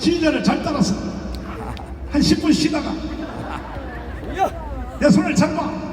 지휘자를 잘 따라서. 한 10분 쉬다가 내 손을 잡아.